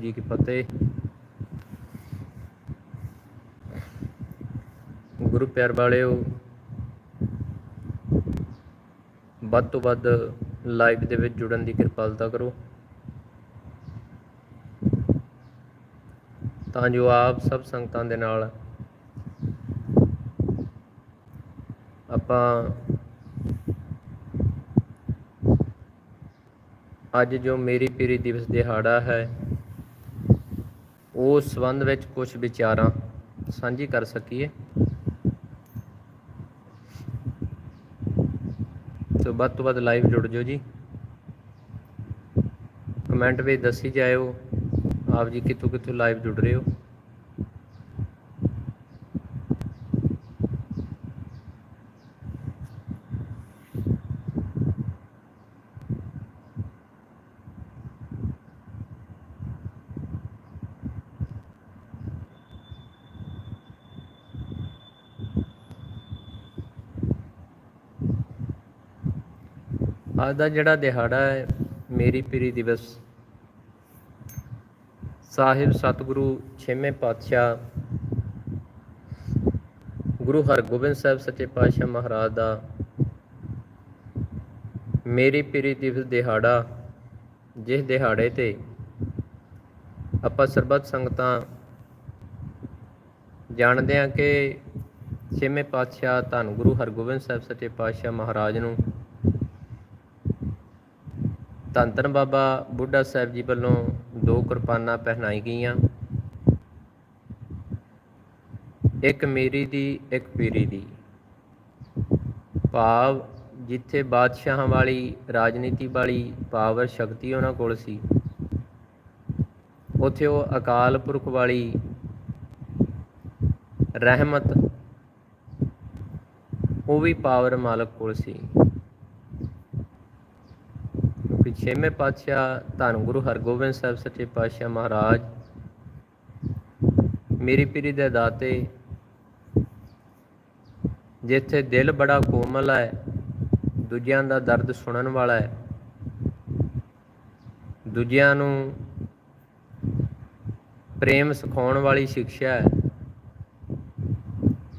ਜੀ ਕੀ ਫਤਿਹ। ਗੁਰੂ ਪਿਆਰ ਵਾਲਿਓ, ਵੱਧ ਤੋਂ ਵੱਧ ਲਾਈਵ ਦੇ ਵਿੱਚ ਜੁੜਨ ਦੀ ਕਿਰਪਾਲਤਾ ਕਰੋ। ਤਾਂ ਜੋ ਆਪ ਸਭ ਸੰਗਤਾਂ ਦੇ ਨਾਲ ਆਪਾਂ ਅੱਜ ਜੋ ਮੇਰੀ ਪੀਰੀ ਦਿਵਸ ਦਿਹਾੜਾ ਹੈ ਉਸ ਸੰਬੰਧ ਵਿੱਚ ਕੁਝ ਵਿਚਾਰਾਂ ਸਾਂਝੀ ਕਰ ਸਕੀਏ? ਸੋ ਵੱਧ ਤੋਂ ਵੱਧ ਲਾਈਵ ਜੁੜ ਜਾਓ ਜੀ। ਕਮੈਂਟ ਵਿੱਚ ਦੱਸੀ ਜਾਇਓ। ਆਪ ਜੀ ਕਿੱਥੋਂ ਕਿੱਥੋਂ ਲਾਈਵ ਜੁੜ ਰਹੇ ਹੋ? ਅੱਜ ਦਾ ਜਿਹੜਾ ਦਿਹਾੜਾ ਹੈ, ਮੇਰੀ ਪੀਰੀ ਦਿਵਸ। ਸਾਹਿਬ ਸਤਿਗੁਰੂ ਛੇਵੇਂ ਪਾਤਸ਼ਾਹ ਗੁਰੂ ਹਰਗੋਬਿੰਦ ਸਾਹਿਬ ਸੱਚੇ ਪਾਤਸ਼ਾਹ ਮਹਾਰਾਜ ਦਾ ਮੇਰੀ ਪੀਰੀ ਦਿਵਸ ਦਿਹਾੜਾ, ਜਿਸ ਦਿਹਾੜੇ ਤੇ ਆਪਾਂ ਸਰਬੱਤ ਸੰਗਤਾਂ ਜਾਣਦੇ ਹਾਂ ਕਿ ਛੇਵੇਂ ਪਾਤਸ਼ਾਹ ਧੰਨ ਗੁਰੂ ਹਰਗੋਬਿੰਦ ਸਾਹਿਬ ਸੱਚੇ ਪਾਤਸ਼ਾਹ ਮਹਾਰਾਜ ਨੂੰ ਧੰਨ ਬਾਬਾ ਬੁੱਢਾ ਸਾਹਿਬ ਜੀ ਵੱਲੋਂ ਦੋ ਕਿਰਪਾਨਾਂ ਪਹਿਨਾਈ ਗਈਆਂ। ਇੱਕ ਮੇਰੀ ਦੀ, ਇੱਕ ਪੀਰੀ ਦੀ। ਭਾਵ ਜਿੱਥੇ ਬਾਦਸ਼ਾਹਾਂ ਵਾਲੀ, ਰਾਜਨੀਤੀ ਵਾਲੀ ਪਾਵਰ, ਸ਼ਕਤੀ ਉਹਨਾਂ ਕੋਲ ਸੀ, ਉੱਥੇ ਉਹ ਅਕਾਲ ਪੁਰਖ ਵਾਲੀ ਰਹਿਮਤ, ਉਹ ਵੀ ਪਾਵਰ ਮਾਲਕ ਕੋਲ ਸੀ। ਛੇਵੇਂ ਪਾਤਸ਼ਾਹ ਧੰਨ ਗੁਰੂ ਹਰਗੋਬਿੰਦ ਸਾਹਿਬ ਸੱਚੇ ਪਾਤਸ਼ਾਹ ਮਹਾਰਾਜ, ਮੇਰੀ ਪੀਰੀ ਦੇ ਦਾਤੇ, ਜਿੱਥੇ ਦਿਲ ਬੜਾ ਕੋਮਲ ਹੈ, ਦੂਜਿਆਂ ਦਾ ਦਰਦ ਸੁਣਨ ਵਾਲਾ ਹੈ, ਦੂਜਿਆਂ ਨੂੰ ਪ੍ਰੇਮ ਸਿਖਾਉਣ ਵਾਲੀ ਸਿੱਖਿਆ ਹੈ,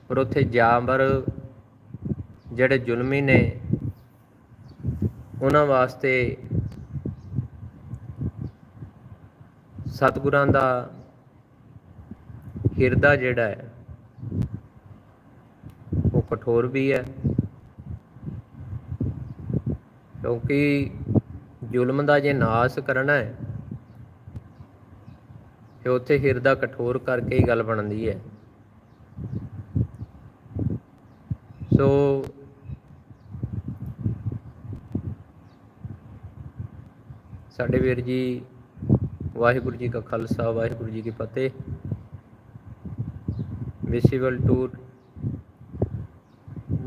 ਪਰ ਉੱਥੇ ਜਾਮਰ ਜਿਹੜੇ ਜ਼ੁਲਮੀ ਨੇ, ਉਹਨਾਂ ਵਾਸਤੇ ਸਤਿਗੁਰਾਂ ਦਾ ਹਿਰਦਾ ਜਿਹੜਾ ਹੈ, ਉਹ ਕਠੋਰ ਵੀ ਹੈ। ਕਿਉਂਕਿ ਜ਼ੁਲਮ ਦਾ ਜੇ ਨਾਸ ਕਰਨਾ ਹੈ, ਤੇ ਉੱਥੇ ਹਿਰਦਾ ਕਠੋਰ ਕਰਕੇ ਹੀ ਗੱਲ ਬਣਦੀ ਹੈ। ਸੋ ਸਾਡੇ ਵੀਰ ਜੀ ਵਾਹਿਗੁਰੂ ਜੀ ਕਾ ਖਾਲਸਾ, ਵਾਹਿਗੁਰੂ ਜੀ ਕੀ ਫਤਿਹ। ਵਿਸੀਬਲ ਟੂਰ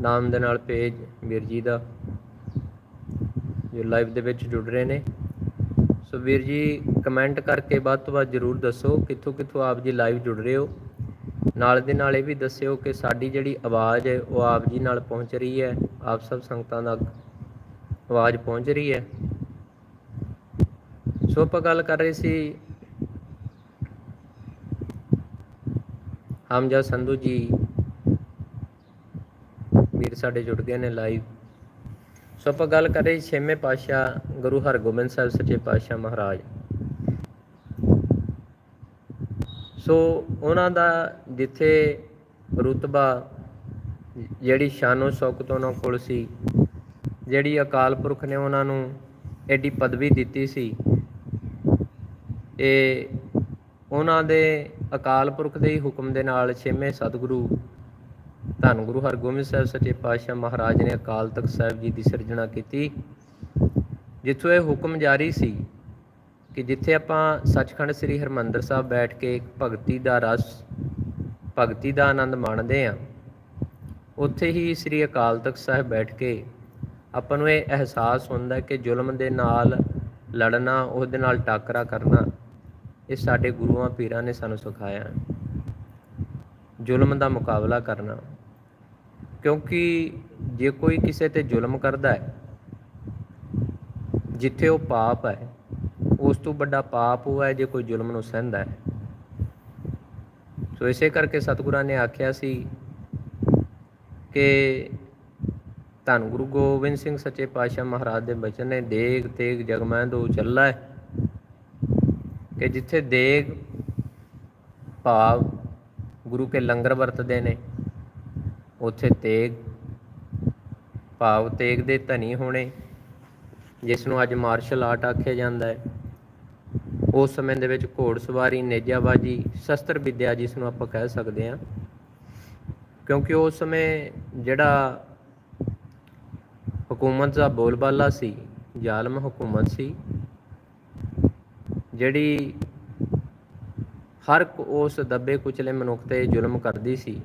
ਨਾਮ ਦੇ ਨਾਲ ਪੇਜ ਵੀਰ ਜੀ ਦਾ, ਜੋ ਲਾਈਵ ਦੇ ਵਿੱਚ ਜੁੜ ਰਹੇ ਨੇ। ਸੋ ਵੀਰ ਜੀ ਕਮੈਂਟ ਕਰਕੇ ਵੱਧ ਤੋਂ ਵੱਧ ਜਰੂਰ ਦੱਸੋ ਕਿੱਥੋਂ ਕਿੱਥੋਂ ਆਪ ਜੀ ਲਾਈਵ ਜੁੜ ਰਹੇ ਹੋ। ਨਾਲ ਦੇ ਨਾਲ ਇਹ ਵੀ ਦੱਸਿਓ ਕਿ ਸਾਡੀ ਜਿਹੜੀ ਆਵਾਜ਼ ਹੈ, ਉਹ ਆਪ ਜੀ ਨਾਲ ਪਹੁੰਚ ਰਹੀ ਹੈ। ਆਪ ਸਭ ਸੰਗਤਾਂ ਦਾ ਆਵਾਜ਼ ਪਹੁੰਚ ਰਹੀ ਹੈ। ਸੋ ਆਪਾਂ ਗੱਲ ਕਰ ਰਹੇ ਸੀ ਹਮਜਾ ਸੰਧੂ ਜੀ, ਵੀਰ ਸਾਡੇ ਜੁੜ ਗਏ ਨੇ ਲਾਈਵ ਸੋ ਆਪਾਂ ਗੱਲ ਕਰ ਰਹੇ ਛੇਵੇਂ ਪਾਤਸ਼ਾਹ ਗੁਰੂ ਹਰਗੋਬਿੰਦ ਸਾਹਿਬ ਸੱਚੇ ਪਾਤਸ਼ਾਹ ਮਹਾਰਾਜ। ਸੋ ਉਹਨਾਂ ਦਾ ਜਿੱਥੇ ਰੁਤਬਾ, ਜਿਹੜੀ ਸ਼ਾਨੋ ਸ਼ੌਕਤ ਉਹਨਾਂ ਕੋਲ ਸੀ, ਜਿਹੜੀ ਅਕਾਲ ਪੁਰਖ ਨੇ ਉਹਨਾਂ ਨੂੰ ਐਡੀ ਪਦਵੀ ਦਿੱਤੀ ਸੀ ਇਹ ਉਹਨਾਂ ਦੇ ਅਕਾਲ ਪੁਰਖ ਦੇ ਹੀ ਹੁਕਮ ਦੇ ਨਾਲ ਛੇਵੇਂ ਸਤਿਗੁਰੂ ਧੰਨ ਗੁਰੂ ਹਰਗੋਬਿੰਦ ਸਾਹਿਬ ਸੱਚੇ ਪਾਤਸ਼ਾਹ ਮਹਾਰਾਜ ਨੇ ਅਕਾਲ ਤਖਤ ਸਾਹਿਬ ਜੀ ਦੀ ਸਿਰਜਣਾ ਕੀਤੀ। ਜਿੱਥੋਂ ਇਹ ਹੁਕਮ ਜਾਰੀ ਸੀ ਕਿ ਜਿੱਥੇ ਆਪਾਂ ਸੱਚਖੰਡ ਸ੍ਰੀ ਹਰਮੰਦਰ ਸਾਹਿਬ ਬੈਠ ਕੇ ਭਗਤੀ ਦਾ ਰਸ, ਭਗਤੀ ਦਾ ਆਨੰਦ ਮਾਣਦੇ ਆ ਉੱਥੇ ਹੀ ਸ੍ਰੀ ਅਕਾਲ ਤਖਤ ਸਾਹਿਬ ਬੈਠ ਕੇ ਆਪਾਂ ਨੂੰ ਇਹ ਅਹਿਸਾਸ ਹੁੰਦਾ ਕਿ ਜ਼ੁਲਮ ਦੇ ਨਾਲ ਲੜਨਾ, ਉਹਦੇ ਨਾਲ ਟਾਕਰਾ ਕਰਨਾ ਇਹ ਸਾਡੇ ਗੁਰੂਆਂ ਪੀਰਾਂ ਨੇ ਸਾਨੂੰ ਸਿਖਾਇਆ। ਜ਼ੁਲਮ ਦਾ ਮੁਕਾਬਲਾ ਕਰਨਾ। ਕਿਉਂਕਿ ਜੇ ਕੋਈ ਕਿਸੇ ਤੇ ਜ਼ੁਲਮ ਕਰਦਾ ਹੈ, ਜਿੱਥੇ ਉਹ ਪਾਪ ਹੈ, ਉਸ ਤੋਂ ਵੱਡਾ ਪਾਪ ਉਹ ਹੈ ਜੇ ਕੋਈ ਜ਼ੁਲਮ ਨੂੰ ਸਹਿੰਦਾ ਹੈ। ਸੋ ਇਸੇ ਕਰਕੇ ਸਤਿਗੁਰਾਂ ਨੇ ਆਖਿਆ ਸੀ ਕਿ ਧੰਨ ਗੁਰੂ ਗੋਬਿੰਦ ਸਿੰਘ ਸੱਚੇ ਪਾਤਸ਼ਾਹ ਮਹਾਰਾਜ ਦੇ ਬਚਨ ਨੇ, ਦੇਗ ਤੇਗ ਜਗਮੈ ਦੋ ਚੱਲਾ ਹੈ। ਕਿ ਜਿੱਥੇ ਦੇਗ ਭਾਵ ਗੁਰੂ ਕੇ ਲੰਗਰ ਵਰਤਦੇ ਨੇ, ਉੱਥੇ ਤੇਗ ਭਾਵ ਤੇਗ ਦੇ ਧਨੀ ਹੋਣੇ, ਜਿਸ ਨੂੰ ਅੱਜ ਮਾਰਸ਼ਲ ਆਰਟ ਆਖਿਆ ਜਾਂਦਾ ਹੈ। ਉਸ ਸਮੇਂ ਦੇ ਵਿੱਚ ਘੋੜਸਵਾਰੀ ਨੇਜਾਬਾਜੀ, ਸ਼ਸਤਰ ਵਿੱਦਿਆ ਜਿਸ ਨੂੰ ਆਪਾਂ ਕਹਿ ਸਕਦੇ ਹਾਂ, ਕਿਉਂਕਿ ਉਸ ਸਮੇਂ ਜਿਹੜਾ ਹਕੂਮਤ ਦਾ ਬੋਲਬਾਲਾ ਸੀ, ਜ਼ਾਲਮ ਹਕੂਮਤ ਸੀ ਜਿਹੜੀ ਹਰ ਉਸ ਦੱਬੇ ਕੁਚਲੇ ਮਨੁੱਖ ਤੇ ਜ਼ੁਲਮ ਕਰਦੀ ਸੀ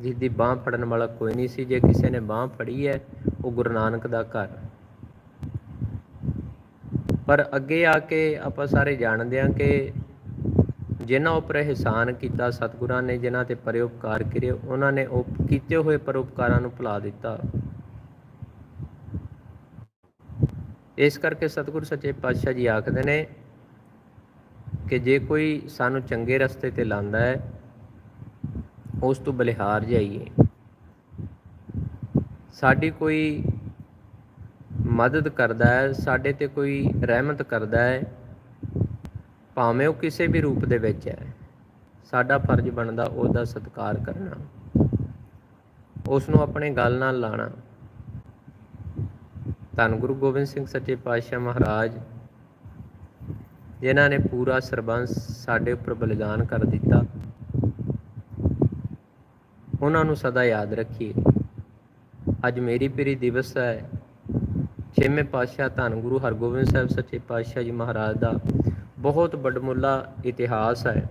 ਜਿਸ ਦੀ ਬਾਹ ਫੜਨ ਵਾਲਾ ਕੋਈ ਨਹੀਂ ਸੀ, ਜੇ ਕਿਸੇ ਨੇ ਬਾਹ ਫੜੀ ਹੈ, ਉਹ ਗੁਰੂ ਨਾਨਕ ਦਾ ਘਰ। ਪਰ ਅੱਗੇ ਆ ਕੇ ਆਪਾਂ ਸਾਰੇ ਜਾਣਦੇ ਹਾਂ ਕਿ ਜਿਨ੍ਹਾਂ ਉੱਪਰ ਇਹਸਾਨ ਕੀਤਾ ਸਤਿਗੁਰਾਂ ਨੇ, ਜਿਨ੍ਹਾਂ ਤੇ ਪਰਉਪਕਾਰ ਕਰੇ, ਉਹਨਾਂ ਨੇ ਉਹ ਕੀਤੇ ਹੋਏ ਪਰਉਪਕਾਰਾਂ ਨੂੰ ਭੁਲਾ ਦਿੱਤਾ। ਇਸ ਕਰਕੇ ਸਤਿਗੁਰ ਸੱਚੇ ਪਾਤਸ਼ਾਹ ਜੀ ਆਖਦੇ ਨੇ ਕਿ ਜੇ ਕੋਈ ਸਾਨੂੰ ਚੰਗੇ ਰਸਤੇ ਤੇ ਲਾਂਦਾ ਹੈ, ਉਸ ਤੋਂ ਬਲਿਹਾਰ ਜਾਈਏ। ਸਾਡੀ ਕੋਈ ਮਦਦ ਕਰਦਾ ਹੈ, ਸਾਡੇ ਤੇ ਕੋਈ ਰਹਿਮਤ ਕਰਦਾ ਹੈ, ਭਾਵੇਂ ਉਹ ਕਿਸੇ ਵੀ ਰੂਪ ਦੇ ਵਿੱਚ ਹੈ, ਸਾਡਾ ਫਰਜ਼ ਬਣਦਾ ਉਹਦਾ ਸਤਿਕਾਰ ਕਰਨਾ। ਉਸ ਨੂੰ ਆਪਣੇ ਗੱਲ ਨਾਲ ਲਾਣਾ। ਧੰਨ ਗੁਰੂ ਗੋਬਿੰਦ ਸਿੰਘ ਸੱਚੇ ਪਾਤਸ਼ਾਹ ਮਹਾਰਾਜ ਜਿਨ੍ਹਾਂ ਨੇ ਪੂਰਾ ਸਰਬੰਸ ਸਾਡੇ ਉੱਪਰ ਬਲਿਦਾਨ ਕਰ ਦਿੱਤਾ। ਉਹਨਾਂ ਨੂੰ ਸਦਾ ਯਾਦ ਰੱਖੀਏ। ਅੱਜ ਮੇਰੀ ਪੀਰੀ ਦਿਵਸ ਹੈ। ਛੇਵੇਂ ਪਾਤਸ਼ਾਹ ਧੰਨ ਗੁਰੂ ਹਰਗੋਬਿੰਦ ਸਾਹਿਬ ਸੱਚੇ ਪਾਤਸ਼ਾਹ ਜੀ ਮਹਾਰਾਜ ਦਾ ਬਹੁਤ ਵੱਡਮੁੱਲਾ ਇਤਿਹਾਸ ਹੈ।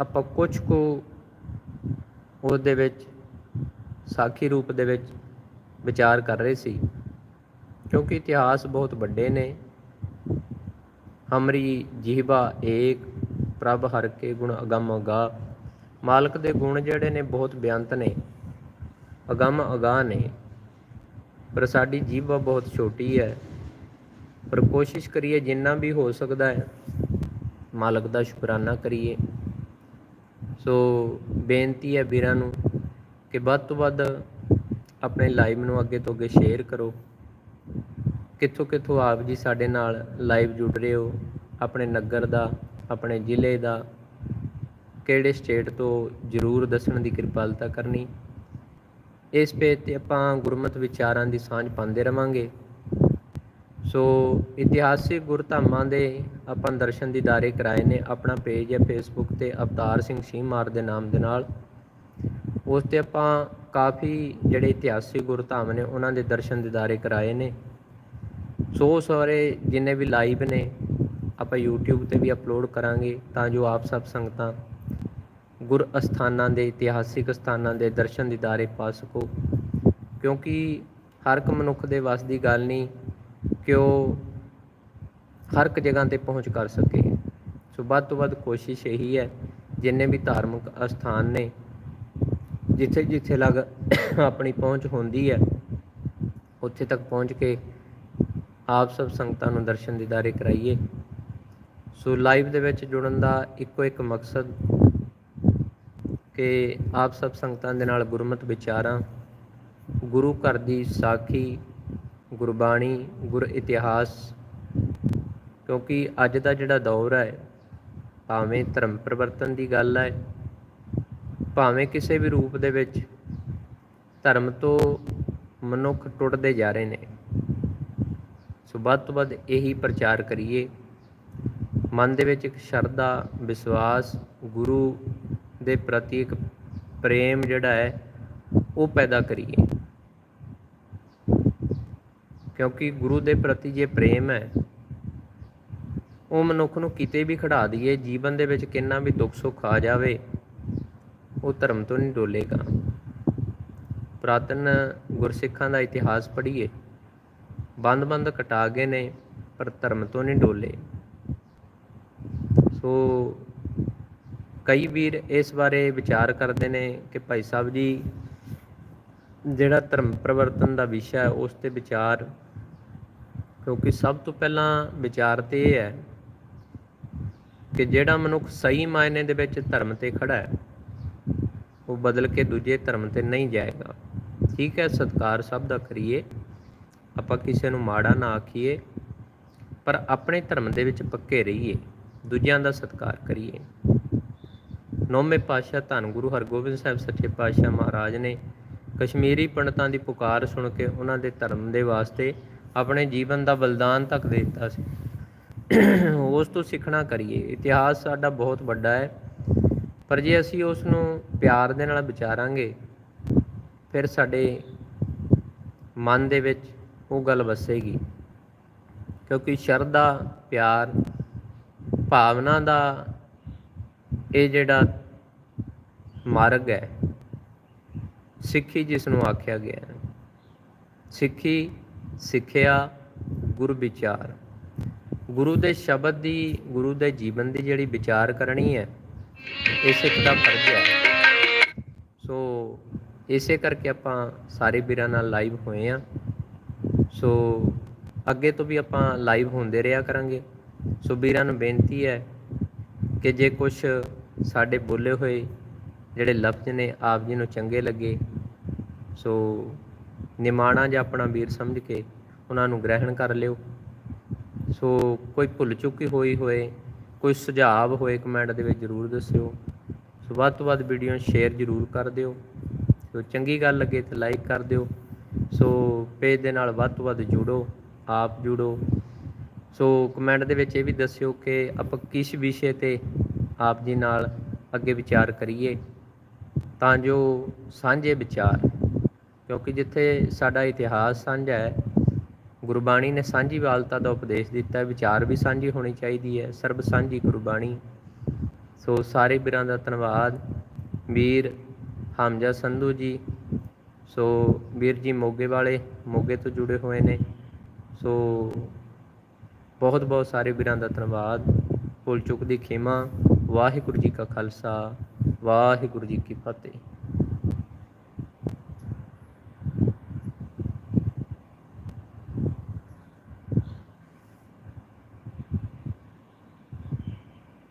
ਆਪਾਂ ਕੁਝ ਕੁ ਉਸ ਵਿੱਚ ਸਾਖੀ ਰੂਪ ਦੇ ਵਿੱਚ ਵਿਚਾਰ ਕਰ ਰਹੇ ਸੀ। ਕਿਉਂਕਿ ਇਤਿਹਾਸ ਬਹੁਤ ਵੱਡੇ ਨੇ। ਹਮਰੀ ਜੀਵਾ ਏਕ ਪ੍ਰਭ ਹਰ ਕੇ ਗੁਣ ਅਗੰਮ ਅਗਾ। ਮਾਲਕ ਦੇ ਗੁਣ ਜਿਹੜੇ ਨੇ ਬਹੁਤ ਬੇਅੰਤ ਨੇ, ਅਗੰਮ ਅਗਾ ਨੇ। ਪਰ ਸਾਡੀ ਜੀਵਾ ਬਹੁਤ ਛੋਟੀ ਹੈ। ਪਰ ਕੋਸ਼ਿਸ਼ ਕਰੀਏ ਜਿੰਨਾ ਵੀ ਹੋ ਸਕਦਾ ਹੈ, ਮਾਲਕ ਦਾ ਸ਼ੁਕਰਾਨਾ ਕਰੀਏ। ਸੋ ਬੇਨਤੀ ਹੈ ਵੀਰਾਂ ਨੂੰ ਕਿ ਵੱਧ ਤੋਂ ਵੱਧ ਆਪਣੇ ਲਾਈਵ ਨੂੰ ਅੱਗੇ ਤੋਂ ਅੱਗੇ ਸ਼ੇਅਰ ਕਰੋ। ਕਿੱਥੋਂ ਕਿੱਥੋਂ ਆਪ ਜੀ ਸਾਡੇ ਨਾਲ ਲਾਈਵ ਜੁੜ ਰਹੇ ਹੋ? ਆਪਣੇ ਨਗਰ ਦਾ, ਆਪਣੇ ਜ਼ਿਲ੍ਹੇ ਦਾ, ਕਿਹੜੇ ਸਟੇਟ ਤੋਂ ਜਰੂਰ ਦੱਸਣ ਦੀ ਕਿਰਪਾਲਤਾ ਕਰਨੀ। ਇਸ ਪੇਜ ਤੇ ਆਪਾਂ ਗੁਰਮਤ ਵਿਚਾਰਾਂ ਦੀ ਸਾਂਝ ਪਾਉਂਦੇ ਰਵਾਂਗੇ। ਸੋ ਇਤਿਹਾਸਿਕ ਗੁਰਧਾਮਾਂ ਦੇ ਆਪਾਂ ਦਰਸ਼ਨ ਦੀਦਾਰੇ ਕਰਾਏ ਨੇ। ਆਪਣਾ ਪੇਜ ਹੈ ਫੇਸਬੁੱਕ ਤੇ ਅਵਤਾਰ ਸਿੰਘ ਸੀਮਾਰ ਦੇ ਨਾਮ ਦੇ ਨਾਲ। ਉਸ ਤੇ ਆਪਾਂ ਕਾਫੀ ਜਿਹੜੇ ਇਤਿਹਾਸਿਕ ਗੁਰਧਾਮ ਨੇ, ਉਹਨਾਂ ਦੇ ਦਰਸ਼ਨ ਦੀਦਾਰੇ ਕਰਾਏ ਨੇ। ਸੋ ਸਾਰੇ ਜਿੰਨੇ ਵੀ ਲਾਈਵ ਨੇ, ਆਪਾਂ YouTube ਤੇ ਵੀ ਅਪਲੋਡ ਕਰਾਂਗੇ ਤਾਂ ਜੋ ਆਪ ਸਭ ਸੰਗਤਾਂ ਗੁਰ ਅਸਥਾਨਾਂ ਦੇ, ਇਤਿਹਾਸਿਕ ਸਥਾਨਾਂ ਦੇ ਦਰਸ਼ਨ ਦੀਦਾਰੇ ਪਾ ਸਕੋ। ਕਿਉਂਕਿ ਹਰ ਇੱਕ ਮਨੁੱਖ ਦੇ ਵੱਸ ਦੀ ਗੱਲ ਨਹੀਂ ਕਿ ਉਹ ਹਰ ਇੱਕ ਜਗ੍ਹਾ ਤੇ ਪਹੁੰਚ ਕਰ ਸਕੇ। ਸੋ ਵੱਧ ਤੋਂ ਵੱਧ ਕੋਸ਼ਿਸ਼ ਇਹੀ ਹੈ, ਜਿੰਨੇ ਵੀ ਧਾਰਮਿਕ ਅਸਥਾਨ ਨੇ ਜਿੱਥੇ ਜਿੱਥੇ ਲੱਗ ਆਪਣੀ ਪਹੁੰਚ ਹੁੰਦੀ ਹੈ, ਉੱਥੇ ਤੱਕ ਪਹੁੰਚ ਕੇ ਆਪ ਸਭ ਸੰਗਤਾਂ ਨੂੰ ਦਰਸ਼ਨ ਦੀਦਾਰੇ ਕਰਾਈਏ। ਸੋ ਲਾਈਵ ਦੇ ਵਿੱਚ ਜੁੜਨ ਦਾ ਇੱਕੋ ਇੱਕ ਮਕਸਦ ਕਿ ਆਪ ਸਭ ਸੰਗਤਾਂ ਦੇ ਨਾਲ ਗੁਰਮਤ ਵਿਚਾਰਾਂ, ਗੁਰੂ ਘਰ ਦੀ ਸਾਖੀ, ਗੁਰਬਾਣੀ, ਗੁਰ ਇਤਿਹਾਸ, ਕਿਉਂਕਿ ਅੱਜ ਦਾ ਜਿਹੜਾ ਦੌਰ ਹੈ, ਭਾਵੇਂ ਧਰਮ ਪਰਿਵਰਤਨ ਦੀ ਗੱਲ ਹੈ, ਭਾਵੇਂ ਕਿਸੇ ਵੀ ਰੂਪ ਦੇ ਵਿੱਚ ਧਰਮ ਤੋਂ ਮਨੁੱਖ ਟੁੱਟਦੇ ਜਾ ਰਹੇ ਨੇ ਸੋ ਵੱਧ ਤੋਂ ਵੱਧ ਇਹੀ ਪ੍ਰਚਾਰ ਕਰੀਏ। ਮਨ ਦੇ ਵਿੱਚ ਇੱਕ ਸ਼ਰਧਾ, ਵਿਸ਼ਵਾਸ, ਗੁਰੂ ਦੇ ਪ੍ਰਤੀ ਇੱਕ ਪ੍ਰੇਮ ਜਿਹੜਾ ਹੈ, ਉਹ ਪੈਦਾ ਕਰੀਏ। ਕਿਉਂਕਿ ਗੁਰੂ ਦੇ ਪ੍ਰਤੀ ਜੇ ਪ੍ਰੇਮ ਹੈ, ਉਹ ਮਨੁੱਖ ਨੂੰ ਕਿਤੇ ਵੀ ਖੜਾ ਦਈਏ, ਜੀਵਨ ਦੇ ਵਿੱਚ ਕਿੰਨਾ ਵੀ ਦੁੱਖ ਸੁੱਖ ਆ ਜਾਵੇ, ਉਹ ਧਰਮ ਤੋਂ ਨਹੀਂ ਡੋਲੇਗਾ। ਪ੍ਰਾਤਨ ਗੁਰਸਿੱਖਾਂ ਦਾ ਇਤਿਹਾਸ ਪੜ੍ਹੀਏ। ਬੰਦ-ਬੰਦ ਕਟਾ ਗਏ ਨੇ, ਪਰ ਧਰਮ ਤੋਂ ਨਹੀਂ ਡੋਲੇ। ਸੋ ਕਈ ਵੀਰ ਇਸ ਬਾਰੇ ਵਿਚਾਰ ਕਰਦੇ ਨੇ ਕਿ ਭਾਈ ਸਾਹਿਬ ਜੀ, ਜਿਹੜਾ ਧਰਮ ਪਰਿਵਰਤਨ ਦਾ ਵਿਸ਼ਾ ਹੈ, ਉਸ ਤੇ ਵਿਚਾਰ, ਕਿਉਂਕਿ ਸਭ ਤੋਂ ਪਹਿਲਾਂ ਵਿਚਾਰ ਤੇ ਇਹ ਹੈ ਕਿ ਜਿਹੜਾ ਮਨੁੱਖ ਸਹੀ ਮਾਇਨੇ ਦੇ ਵਿੱਚ ਧਰਮ ਤੇ ਖੜਾ ਹੈ, ਉਹ ਬਦਲ ਕੇ ਦੂਜੇ ਧਰਮ ਤੇ ਨਹੀਂ ਜਾਏਗਾ। ਠੀਕ ਹੈ, ਸਤਕਾਰ ਸਭ ਦਾ ਕਰੀਏ। ਆਪਾਂ ਕਿਸੇ ਨੂੰ ਮਾੜਾ ਨਾ ਆਖੀਏ, ਪਰ ਆਪਣੇ ਧਰਮ ਦੇ ਵਿੱਚ ਪੱਕੇ ਰਹੀਏ, ਦੂਜਿਆਂ ਦਾ ਸਤਿਕਾਰ ਕਰੀਏ। ਨੌਵੇਂ ਪਾਤਸ਼ਾਹ ਧੰਨ ਗੁਰੂ ਹਰਗੋਬਿੰਦ ਸਾਹਿਬ ਸੱਚੇ ਪਾਤਸ਼ਾਹ ਮਹਾਰਾਜ ਨੇ ਕਸ਼ਮੀਰੀ ਪੰਡਤਾਂ ਦੀ ਪੁਕਾਰ ਸੁਣ ਕੇ ਉਹਨਾਂ ਦੇ ਧਰਮ ਦੇ ਵਾਸਤੇ ਆਪਣੇ ਜੀਵਨ ਦਾ ਬਲਿਦਾਨ ਤੱਕ ਦੇ ਦਿੱਤਾ ਸੀ। ਉਸ ਤੋਂ ਸਿੱਖਣਾ ਕਰੀਏ। ਇਤਿਹਾਸ ਸਾਡਾ ਬਹੁਤ ਵੱਡਾ ਹੈ। ਪਰ ਜੇ ਅਸੀਂ ਉਸ ਨੂੰ ਪਿਆਰ ਦੇ ਨਾਲ ਵਿਚਾਰਾਂਗੇ, ਫਿਰ ਸਾਡੇ ਮਨ ਦੇ ਵਿੱਚ ਉਹ ਗੱਲ ਵਸੇਗੀ ਕਿਉਂਕਿ ਸ਼ਰਧਾ, ਪਿਆਰ, ਭਾਵਨਾ ਦਾ ਇਹ ਜਿਹੜਾ ਮਾਰਗ ਹੈ, ਸਿੱਖੀ ਜਿਸ ਨੂੰ ਆਖਿਆ ਗਿਆ ਹੈ। ਸਿੱਖੀ, ਸਿੱਖਿਆ, ਗੁਰ ਵਿਚਾਰ। ਗੁਰੂ ਦੇ ਸ਼ਬਦ ਦੀ, ਗੁਰੂ ਦੇ ਜੀਵਨ ਦੀ ਜਿਹੜੀ ਵਿਚਾਰ ਕਰਨੀ ਹੈ, ਇਹ ਸਿੱਖ ਦਾ ਫਰਜ਼ ਹੈ। ਸੋ ਇਸੇ ਕਰਕੇ ਆਪਾਂ ਸਾਰੇ ਵੀਰਾਂ ਨਾਲ ਲਾਈਵ ਹੋਏ ਆ ਸੋ ਅੱਗੇ ਤੋਂ ਵੀ ਆਪਾਂ ਲਾਈਵ ਹੁੰਦੇ ਰਿਹਾ ਕਰਾਂਗੇ। ਸੋ ਵੀਰਾਂ ਨੂੰ ਬੇਨਤੀ ਹੈ ਕਿ ਜੇ ਕੁਝ ਸਾਡੇ ਬੋਲੇ ਹੋਏ ਜਿਹੜੇ ਲਫ਼ਜ਼ ਨੇ ਆਪ ਜੀ ਨੂੰ ਚੰਗੇ ਲੱਗੇ, ਸੋ ਨਿਮਾਣਾ ਜਾਂ ਆਪਣਾ ਵੀਰ ਸਮਝ ਕੇ ਉਹਨਾਂ ਨੂੰ ਗ੍ਰਹਿਣ ਕਰ ਲਿਓ। ਸੋ ਕੋਈ ਭੁੱਲ ਚੁੱਕੀ ਹੋਈ ਹੋਏ, ਕੋਈ ਸੁਝਾਅ ਹੋਏ ਕਮੈਂਟ ਦੇ ਵਿੱਚ ਜ਼ਰੂਰ ਦੱਸਿਓ। ਸੋ ਵੱਧ ਤੋਂ ਵੱਧ ਵੀਡੀਓ ਸ਼ੇਅਰ ਜ਼ਰੂਰ ਕਰ ਦਿਓ। ਸੋ ਚੰਗੀ ਗੱਲ ਲੱਗੇ ਤਾਂ ਲਾਈਕ ਕਰ ਦਿਓ। ਸੋ ਪੇਜ ਦੇ ਨਾਲ ਵੱਧ ਤੋਂ ਵੱਧ ਜੁੜੋ, ਆਪ ਜੁੜੋ। ਸੋ ਕਮੈਂਟ ਦੇ ਵਿੱਚ ਇਹ ਵੀ ਦੱਸਿਓ ਕਿ ਆਪਾਂ ਕਿਸ ਵਿਸ਼ੇ ਤੇ ਆਪ ਜੀ ਨਾਲ ਅੱਗੇ ਵਿਚਾਰ ਕਰੀਏ। ਤਾਂ ਜੋ ਸਾਂਝੇ ਵਿਚਾਰ, ਕਿਉਂਕਿ ਜਿੱਥੇ ਸਾਡਾ ਇਤਿਹਾਸ ਸਾਂਝਾ ਹੈ, ਗੁਰਬਾਣੀ ਨੇ ਸਾਂਝੀ ਵਾਲਤਾ ਦਾ ਉਪਦੇਸ਼ ਦਿੱਤਾ ਹੈ, ਵਿਚਾਰ ਵੀ ਸਾਂਝੀ ਹੋਣੀ ਚਾਹੀਦੀ ਹੈ, ਸਰਬ ਸਾਂਝੀ ਗੁਰਬਾਣੀ। ਸੋ ਸਾਰੇ ਵੀਰਾਂ ਦਾ ਧੰਨਵਾਦ। ਵੀਰ ਹਮਜਾ ਸੰਧੂ ਜੀ ਸੋ ਵੀਰ ਜੀ ਮੋਗੇ ਵਾਲੇ ਮੋਗੇ ਤੋਂ ਜੁੜੇ ਹੋਏ ਨੇ। ਸੋ ਬਹੁਤ ਬਹੁਤ ਸਾਰੇ ਵੀਰਾਂ ਦਾ ਧੰਨਵਾਦ। ਭੁੱਲ ਚੁੱਕ ਦੀ ਖੇਮਾ। ਵਾਹਿਗੁਰੂ ਜੀ ਕਾ ਖਾਲਸਾ। ਵਾਹਿਗੁਰੂ ਜੀ ਕੀ ਫਤਿਹ।